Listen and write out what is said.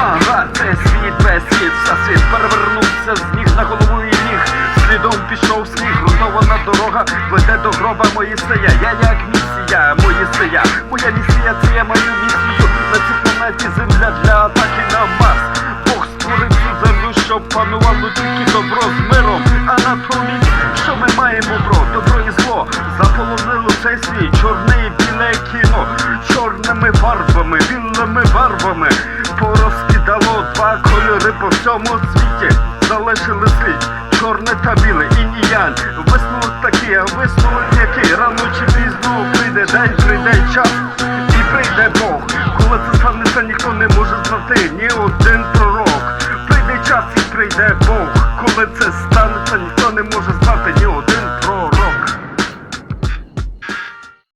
Ага, це світ без слід, вся світ перевернувся з ніг на голову і ніг. Слідом пішов сніг, грунтована дорога веде до гроба мої Моїсея. Я як місія, мої Моїсея. Моя місія це я мою місію. На цій планеті земля для атаки на Марс. Бог створив цю землю, щоб панувало тільки добро з миром. А Анатомість, що ми маємо бро? Добро чорне і біле кіно, чорними фарбами, білими барвами. Порозкидало два кольори по всьому світі. Залишили слід, чорне та біле, і янь. Висновок такий, а висновок який рано чи пізно прийде день, прийде час і прийде Бог. Коли це станеться, ніхто не може знати, ні один пророк. Прийде час і прийде Бог, коли це станеться.